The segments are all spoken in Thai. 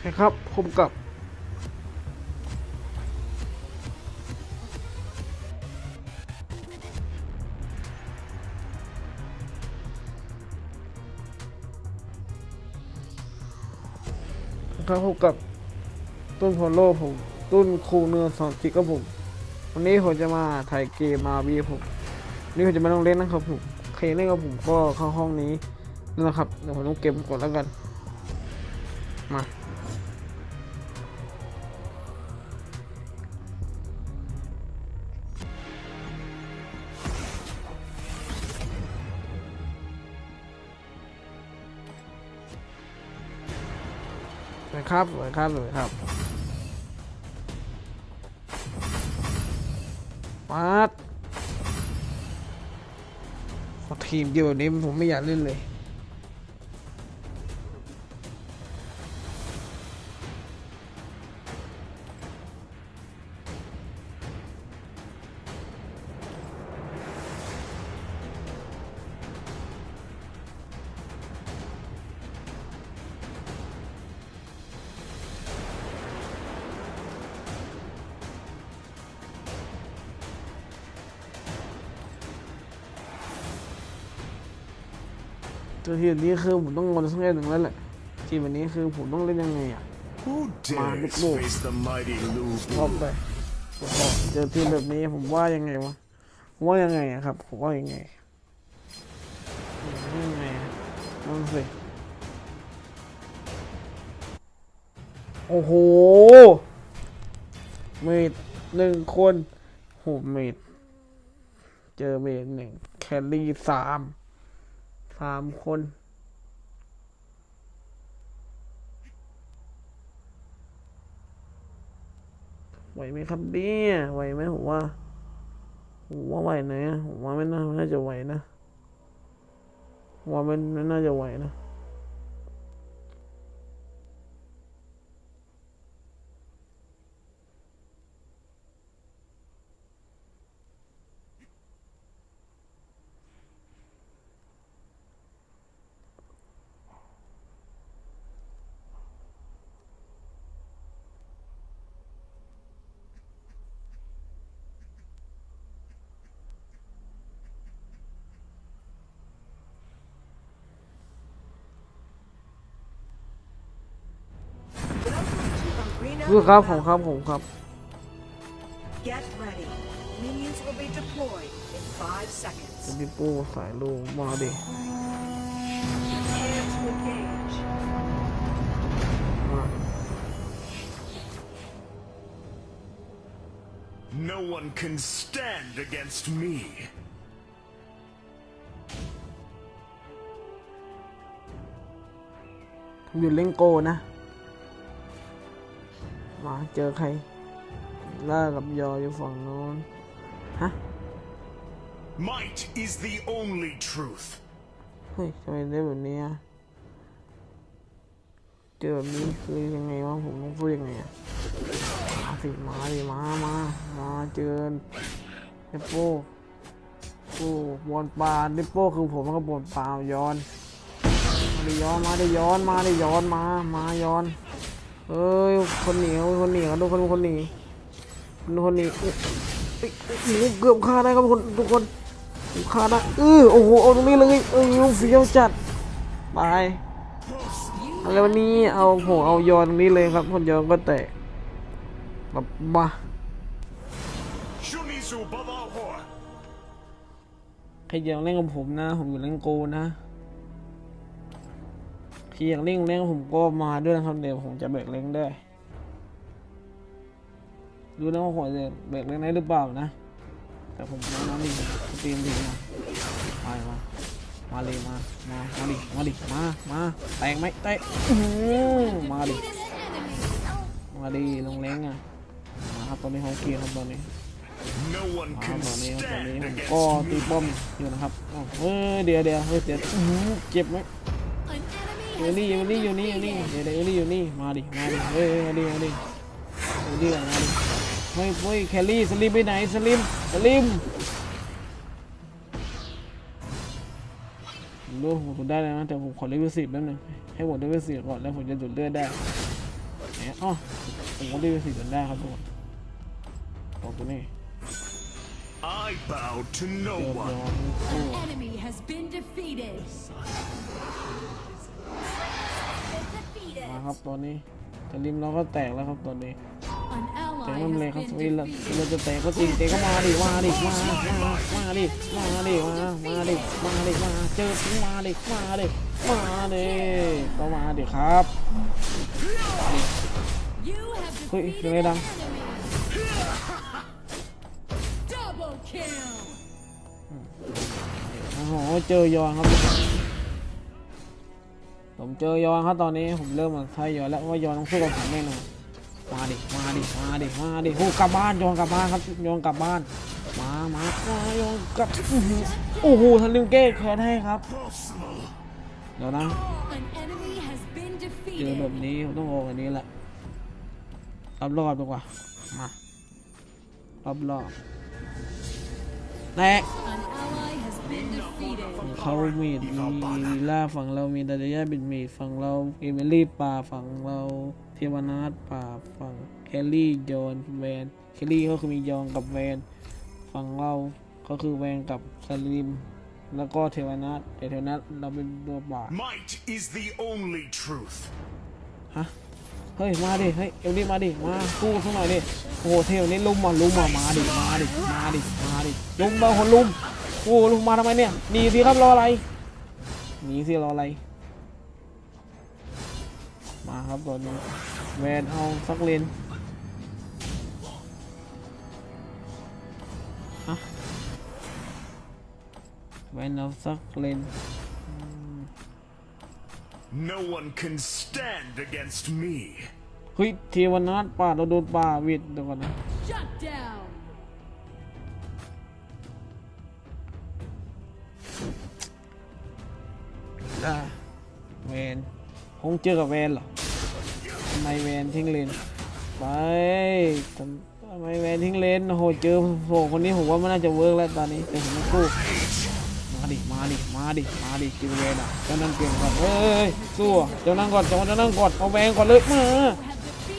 ใช่ครับผมกับครับผมกับต้นพอลโลผมต้นคูเนื้อสองจิกครับผม วันนี้ผมจะมาถ่ายเกมมาวีผมนี่ผมจะมาลองเล่นนะครับผมใครเล่นกับผมก็เข้าห้องนี้นั่แหละครับเดี๋ยวผมต้องเก็บก่อนแล้วกัน มา ครับสวยครับสวยครับมาดทีมเดียวแบบนี้ผมไม่อยากเล่นเลย ตัวทีมนี้คือผมต้องงอนสักแค่หนึ่งแล้วแหละทีมวันนี้คือผมต้องเล่นยังไงอะ Who Man, dares look. face the mighty Lu รอบ Bu? ไปผมบอกเจอทีมแบบนี้ผมว่ายังไงวะผมว่ายังไงอะครับผมว่ายังไงผมว่ายังไงอะนั่นสิโอ้โหเมดหนึ่งคนโหเมดเจอเมดหนึ่งแคลรี่สาม สามคน ไหวไหมครับเนี่ยไหวไหมผมว่าผมว่าไหวนะผมว่าไม่น่าไม่น่าจะไหวนะผมว่าไม่ไม่น่าจะไหวนะ คือครับผมครับผมครับ Get ready. Minions will be deployed in five seconds. ดิโป้สายลูกมาดิ Prepare to engage. มา No one can stand against me. ผมอยู่เล่งโกนะ มาเจอใคร ล่ากับยออยู่ฝั่งโน้น ฮะ Might is the only truth. เฮ้ยทำไมได้แบบนี้อะเจอแบบนี้คือยังไงวะผมต้องพูดยังไงอะมาสิมาดิมามามาเจอเนปโป้โอ้บอลปลาเนปโป้คือผมกับบอลปลาย้อน มาดิย้อนมาดิย้อนมาดิย้อนมา มาย้อน เอ้ยคนหนีเอาคนหนีกันทุกคนคนหนีคนคนหนีเอ้ยเอ้ยเอ้ยหนูเกือบฆ่าได้ครับคนทุกคนผมฆ่าได้เออโอ้โหเอาตรงนี้เลยเออเฟี้ยวจัดไปอะไรวันนี้เอาผมเอาย้อนตรงนี้เลยครับคนย้อนก็แตกแบบมา Shunizu Balahor. ใครอยากเล่นกับผมนะ ผมอยู่เล่นโกนะ ใครอยากเล่นเล่นกับผมก็มาด้วยนะครับเดี๋ยวผมจะเบรกเล่นได้ดูนะว่าผมจะเบรกเล่นได้หรือเปล่านะ แต่ผมน้องๆดิสตรีมดีมาไปมามาเลยมามามาดิมาดิมามาแตกไหมแตกมาดิมาดิลงเล้งอะมาครับตอนนี้เขาเกียร์ครับตอนนี้มาครับตอนนี้ตอนนี้ผมก็ตีป้อมอยู่นะครับเฮ้ยเดี๋ยวเดี๋ยวเฮ้ยเดี๋ยวอื้อหือเจ็บไหม An อยู่ enemy นี่อยู่นี่อยู่นี่อยู่นี่เดี๋ยวเดี๋ยวอยู่นี่อยู่นี่มาดิมาดิเฮ้ยเฮ้ยมาดิมาดิมาดิมาดิเฮ้ยเฮ้ยแคลรี่สลิมไปไหนสลิมสลิมผมรู้ผมได้แล้วนะแต่ผมขอเลเวลสิบแป๊บนึงให้ผมเลเวลสิบก่อนแล้วผมจะดูดเลือดได้อะอ๋อผมก็ได้สิจนได้ครับทุกคนบอกกูนี่ I bow to เจ no อยอ one. มสู้ An enemy has been defeated. มาครับตอนนี้แต่ริมเราก็แตกแล้วครับตอนนี้ An แต่ ally ไม่เป็นไร has ครับ been เวลา defeated. เราจะแตกก็จริงเตะก็มาดิมาดิมามามามาดิมาดิมามาดิมาดิมาเจอถึงมาดิมาดิมาดิก็มาดิครับ You have Ui, defeated đừng nghe an đâm. enemy. Double kill. โอ้โหเจอยอนครับ ผมเจอยอนครับตอนนี้ผมเริ่มมาใช้ยอนแล้วว่ายอนต้องสู้กับผมแน่นอนมาดิมาดิมาดิมาดิโอ้กลับบ้านยอนกลับบ้านครับยอนกลับบ้าน มามามายอนกลับโอ้โหทะลึงเก้แค้นให้ครับเดี๋ยวนะเจอแบบนี้ผมต้องโออันนี้แหละรับรอบดีกว่ามารับรอบแตก An ally has been defeated. ฝั่งเขามีดมีล่าฝั่งเรามีดาเดียบินมีดฝั่งเราเอมิลี่ป่าฝั่งเราเทวนาทป่าฝั่งแคลรี่ยอนแวนแคลรี่ก็คือมียองกับแวนฝั่งเราก็คือแวนกับสลิมแล้วก็เทวนาทแต่เทวนาทเราเป็นตัวป่า Might is the only truth. ฮะเฮ้ยมาดิเฮ้ยเอลลี่มาดิมาสู้สักหน่อยดิโอ้โหเทวนี้ลุมมาลุมมามาดิมาดิมาดิมาดิลุมบางคนลุมโอ้โหลุมมาทำไมเนี่ยหนีสิครับรออะไรหนีสิรออะไร มาครับตอนนี้แวนเอาสักเลนฮะแวนเอาสักเลน No one can stand against me. เฮ้ยเทวนาทป่าเราโดนป่าวิดเดี๋ยวก่อนนะ Shut down. ได้เวนคงเจอกับเวนเหรอทำไมเวนทิ้งเลนไปทำทำไมเวนทิ้งเลนโอ้โหเจอโหคนนี้ผมว่ามันน่าจะเวิร์กแล้วตอนนี้แต่ผมไม่สู้มาดิมาดิมาดิมาดิจิวเวนอะเจ้านั่งเก่งก่อนเอ้ยสู้อะเจ้านั่งก่อนเจ้านั่งก่อนเอาแวนก่อนเลยมา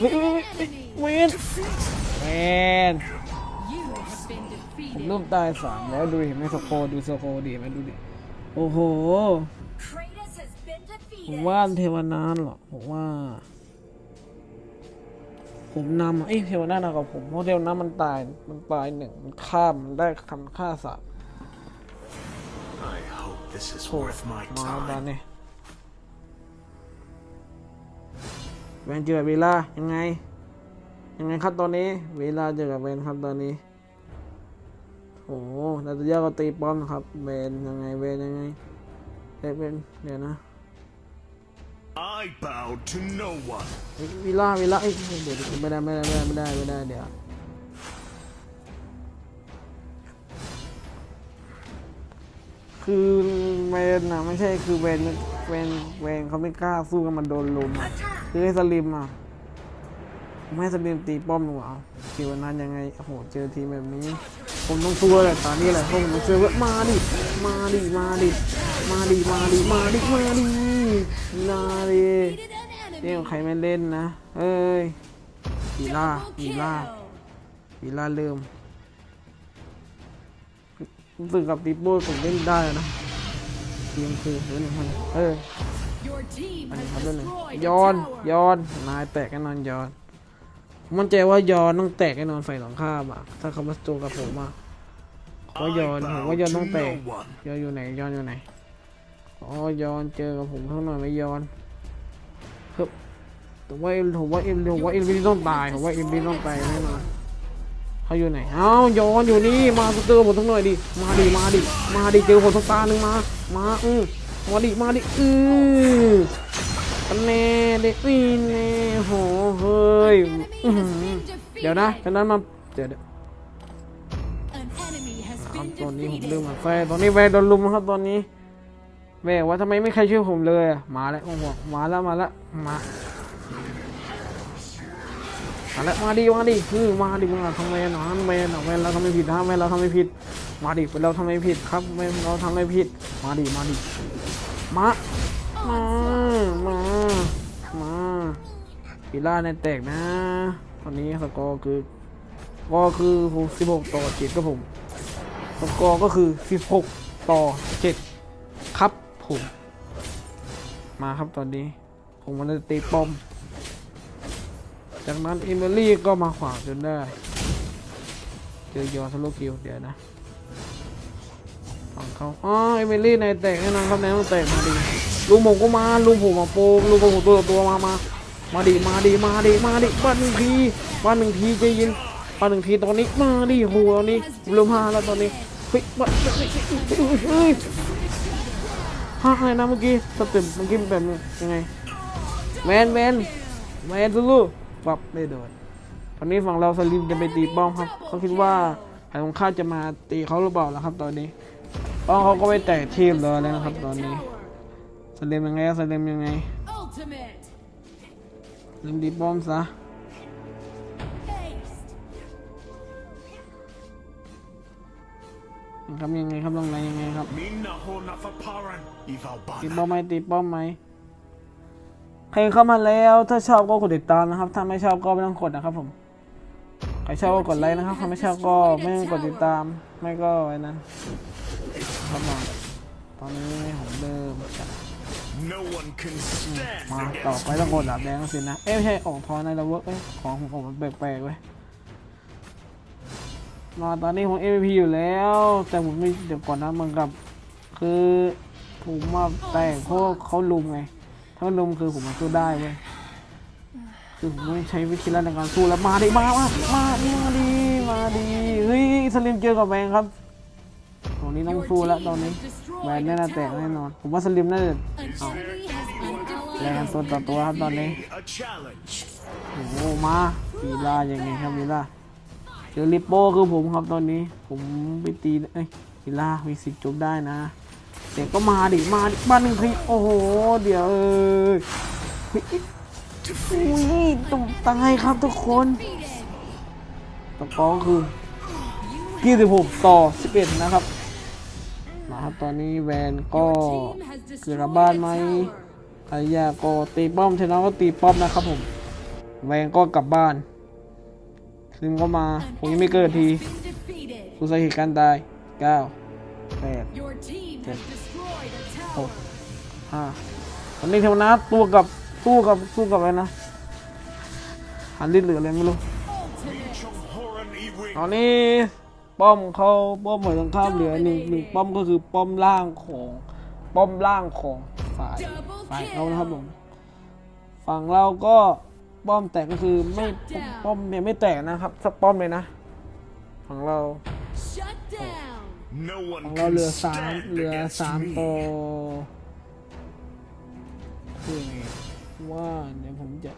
You have เฮ้ย defeated เฮ้ย an เฮ้ย enemy. เวนเวน You have been ผม defeated. เริ่มตายสามแล้วดูดิไม่สโคดูสโคดิไม่ดูดิโอ้โห Kratos has been ผม defeated. ว่าเทวนาถหรอผมว่า ผมนำอะเอ้ยเทวนาถเอากับผมเพราะเทวนาถมันตายมันตายหนึ่งมันฆ่ามันได้คันฆ่าสัตว์ I hope this is โอ้ worth my มาตอน time. นี้แวนเจอกับเวลายังไง ยังไงครับตอนนี้ เวลาเจอกับแวนครับตอนนี้โอ้โหนาตาเยาก็ตีป้อมนะครับเวนยังไงเวนยังไงเอ้ยเวนเดี๋ยวนะ I bow to no one. เฮ้ยวิลล่าวิลล่าเอ้ยเดี๋ยวเดี๋ยวไม่ได้ไม่ได้ไม่ได้ไม่ได้ไม่ได้เดี๋ยวคือเวนนะไม่ใช่คือเวนเวนเวนเขาไม่กล้าสู้กันมันโดนลุมอะคือให้สลิมอะผมให้สลิมตีป้อมดีกว่าเอาคิวนั้นยังไงโอ้โหเจอทีมแบบนี้ ผมต้องสู้แหละตอนนี้แหละผมต้องสู้ว่ามาดิมาดิมาดิมาดิมาดิมาดิมาดิ มาดิ Defeated an เรียใครไม่เล่นนะ เอ้ยวีล่าวีล่าวีล่าเริ่มรู้สึกกับติโป้ผมเล่นได้นะทีมคือเล่นมันเอออันนี้ครับเล่นหนึ่ง destroyed ย้อนย้อนนายแตกแน่นอนย้อนมั่นใจว่าย้อนต้องแตกแน่นอนไฟหลังข้ามอะถ้าเขามาโจมกับผมอะขอย้อนผมว่าย้อนต้องแตกย้อนอยู่ไหนย้อนอยู่ไหน อ๋อย้อนเจอกับผมเท่าหน่อยไม่ย้อนเฮ้ยแต่ว่าเอ็มผมว่าเอ็มผมว่าเอ็มวีต้องตายผมว่าเอ็มวีต้องตายแน่นอนเขาอยู่ไหน เอ้าย้อนอยู่นี่ มาเตอผมทั้งหน่อยดิ มาดิ มาดิ มาดิ เจอผมสักตาหนึ่งมา มาอือมาดิ มาดิ อืออันแน่เด็กนี่แน่โหเฮ้ยเดี๋ยวนะจากนั้นมาเดี๋ยวเดี๋ยว An enemy has ครับตอนนี้ผม defeated. เริ่มกับแฟตอนนี้แฟโดนลุมครับตอนนี้ แม่ว่าทำไมไม่ใครช่วยผมเลยมาแล้วผมบอกมาแล้วมาแล้วมามาแล้วมาดิมาดิคือมาดิมาทำไมหนอทำไมหนอแม่เราทำไม่ผิดนะแม่เราทำไม่ผิด มาดิเราทำไม่ผิดครับแม่เราทำไม่ผิด มาดิมาดิมามามามาวิล่าในแตกนะ ตอนนี้สกอร์คือก็คือ16ต่อ7ครับผมสกอร์ก็คือ 16 ต่อ 7 ครับ ผมมาครับตอนนี้ผมมันจะตีป้อม จากนั้นเอมิลี่ก็มาขวางจนได้ เจอยอสโลคิวเดี๋ยวนะฝั่งเขาอ๋อเอมิลี่ในแตกแน่นอนครับในต้องแตกมาดีลุงผมก็มาลุงผมมาโปมลุงผมตัวตัวมามามาดีมาดีมาดีมาดีบ้านหนึ่งทีบ้านหนึ่งทีใจเย็นบ้านหนึ่งทีตอนนี้มาดีโหตอนนี้รวมห้าแล้วตอนนี้เฮ้ยบ้านเฮ้ย ฮ้ยเฮ้ยเฮ้ยห้าอะไรนะเมื่อกี้สเต็ปเมื่อกี้แบบยังไงแวนแวนแวนสู้ๆปับไม่โดนตอนนี้ฝั่งเราสลิมจะไปตีป้อมครับ เขาคิดว่าไอ้ของข้าจะมาตีเขาหรือเปล่าล่ะครับ ตอนนี้ป้อมเขาก็ไปแตะทีมเลยแล้วนะครับ ตอนนี้สลิมยังไงสลิมยังไง Ultimate สลิมตีป้อมซะ ครับยังไงครับลงไหนยังไงครับ Minna hona för paran i ตี Valbana. ป้อมไหมตีป้อมไหมใครเข้ามาแล้วถ้าชอบก็กดติดตามนะครับ ถ้าไม่ชอบก็ไม่ต้องกดนะครับผมใครชอบก็กดไลค์นะครับถ้าไม่ชอบก็ไม่ต้องกดติดตาม ไม่ก็ไอ้นั้นครับผมตอนนี้ผมเริ่มจะ No one can stand มาต่อ against ไปต้องกดดาบแดงสินะเอ้ยไม่ใช่ออกทอนในระเวิร์กเอ้ยของของผมมันแปลกๆเว้ย มาตอนนี้ผม MVP อยู่แล้ว แต่ผมไม่เดี๋ยวก่อนนะมือนกับ คือผมมาแต่งเพราะเขาลุมไง ถ้าลุมคือผมมาสู้ได้เว้ยคือผมไม่ใช้วิธีการในการสู้แล้วมาดิมามามาดิมาดีมาดีเฮ้ยสลิมเจอกับแบงครับตรงนี้ต้องสู้แล้วตอนนี้แบงแน่นอนแตกแน่นอน ผมว่าสลิมน่าจะแรงตัวต่อตัวครับตอนนี้โอ้มาวีล่ายังไงครับวีล่า เจอริปโป้คือผมครับตอนนี้ผมไปตีเอ้ยวีล่ามีสิทธิ์จบได้นะแต่ก็มาดิมาดิบ้านหนึ่งทีโอ้โห เดี๋ยวเอออุ้ยต้องตายครับทุกคนตะกอคือ You 26ต่อ 11 นะครับมาครับตอนนี้แวนก็เกิด destroyed บ้านไหมอายาก็ตีป้อมชนะก็ตีป้อมนะครับผม แวนก็กลับบ้าน ซึมก็มา An ผมยังไม่เกิด enemy ที has been defeated. ดูสาเหตุการตายเก้าแปด Your team has destroyed a หก tower. ห้าตอนนี้เทวนาตัวกับสู้กับสู้กับอะไรนะหันลิ้นหรืออะไรไม่รู้ Ultimate. Chong horan i ตอน wing. นี้ป้อมเขาป้อมหมายตรงข้ามเหลือหนึ่งหนึ่งป้อมก็คือป้อมล่างของป้อมล่างของฝ่าย Double ฝ่ายเขานะครับผ kill. มฝั่งเราก็ ป้อมแตกก็คือไม่ป้อมเนี่ยไม่แตกนะครับสักป้อมเลยนะฝั่งเรา Shut down. No ของ one เรา can เหลือสาม stand เหลือ against สามต่อ me. คือยังไงว่าเดี๋ยวผมจะ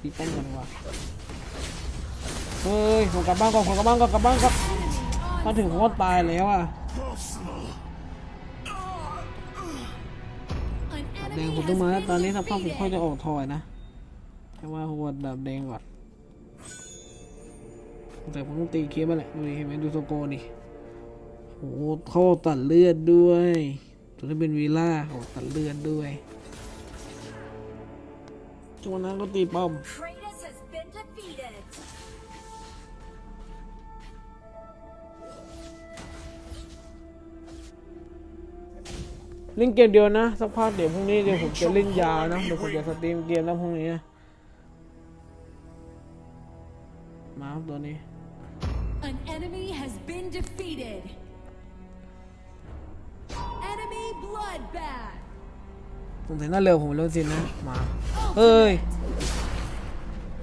ตีป้อมกันดีกว่าเฮ้ยผมกลับบ้านก่อนผมกลับบ้านก่อนกลับบ้านครับมาถึงผมก็ตายแล้วอะ แดง enemy ผมต้อง has มาแล้ว been ตอนนี้สภาพผมค่อยจะออกถอยนะแต่ว่าหัวดับแดงก่อนแต่ผมต้องตีเคสมาแหละดูดิเห็นไหมดูโซโกนี่โอ้โหเขาตัดเลือดด้วยตัวนี้เป็นวีล่าโอ้ตัดเลือดด้วยช่วะนั้นก็ตีป้อม เล่นเกมเดียวนะ สักพักเดี๋ยวพรุ่งนี้เดี๋ยวผมจะเล่นยาวนะเดี๋ยวผมจะสตรีมเกมแล้วพรุ่งนี้นะมาครับตัวนี้ An enemy has been defeated. Enemy bloodbath. สงสัยน่าเร็วผมเร็วสินะมาเฮ้ย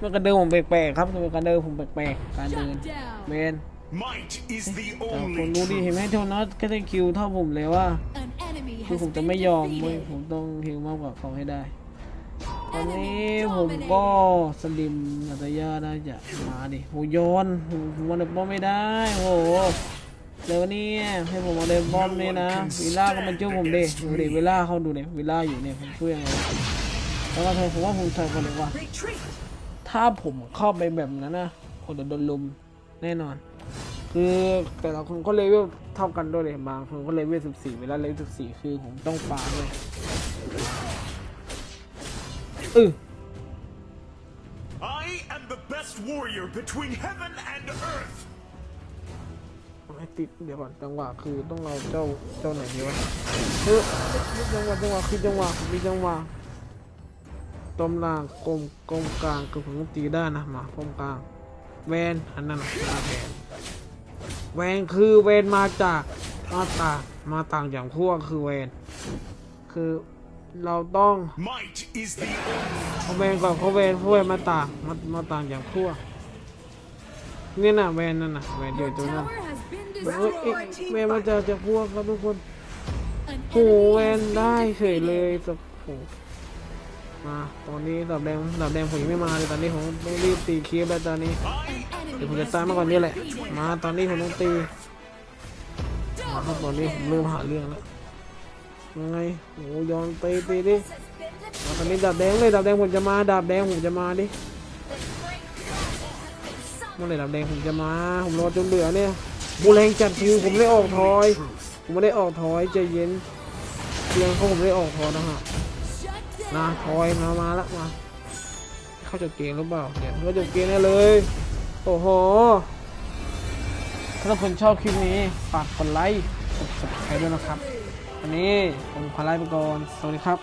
Ultimate. มันการเดินผมแปลกๆครับมันการเดินผมแปลกๆการเดิน Shut down. เมน Might is the แต่คน only ดูดิเห็นไหม truth. เท่านั้นก็ได้คิวเท่าผมเลยว่า An enemy คือ has ผมจะ been ไม่ยอมเว้ย defeated. ผมต้องคิวมากกว่าเขาให้ได้ ตอนนี้ Enemy ผมก็ dominated. สลิมนาตยาน่าจะมาดิโหย้อนผมผมมาเดินป้อมไม่ได้โอ้โหเดี๋ยวนี้ให้ผมมาเดินป้อมนี่นะวิลล่าก็มันช่วยผมดิดูดิวิลล่าเขาดูดิวิลล่าอยู่เนี่ยผมช่วยยังไงแล้วก็เธอผมว่าผมเธอคนเลยว่า Retreat. ถ้าผมเข้าไปแบบนั้นนะคนจะโดนลุมแน่นอน คือแต่ละคนก็เลเวลเท่ากันด้วยเลยบางคนก็เลเวล14เวลาเลเวล14คือผมต้องฟาร์มเลยเออ the best warrior between heaven and earth. ไม่ติดเดี๋ยวก่อนจังหวะคือต้องเอาเจ้าเจ้าไหนดีวะเออจังหวะจังหวะคือจังหวะมีจังหวะตมล่างกลมกลมกลางคือผมต้องตีได้นะมา กลมกลางแวนอันนั้นนะมาแวน แวนคือแวนมาจากมาต่างมาต่างอย่างพวกคือแวนคือเราต้อง Might is the only เขาแวนก่อนเขาแวนเขาแวนมาต่างมามาต่างอย่างพวกนี่น่ะแวนนั่นน่ะแวนเดียว Your ตัวนั้น tower has been เอ้ย destroyed. แวนมาจากจากพวกครับทุกคน An โอ้โห enemy แวน has ได้ been เฉยเลย defeated. สักโอ้โห มาตอนนี้ดับแดงดับแดงผมยังไม่มาเลยตอนนี้ผมต้องรีบตีคีบแล้วตอนนี้เดี๋ยวผมจะตามมาก่อนนี่แหละ มาตอนนี้ผมต้องตีมาครับตอนนี้ผมเริ่มหาเรื่องแล้วยังไงโอ้ยอนตีตีดิมาตอนนี้ดับแดงเลยดับแดงผมจะมาดับแดงผมจะมาดิเมื่อไหร่ดับแดงผมจะมาผมรอจนเหลือเนี่ยบูแรงจัดคิวผมไม่ได้ออกทอย ผมไม่ได้ออกทอยใจเย็นเพียงเพราผมไม่ได้ออกทอยนะฮะ นะทอยมามาแล้วมาเข้าจบเกมหรือเปล่าเนี่ยเข้าจบเกมแน่เลย โอ้โห ถ้าคนชอบคลิปนี้ฝากกดไลค์กด subscribe ด้วยนะครับ วันนี้ผมขอไลค์ไปก่อน สวัสดีครับ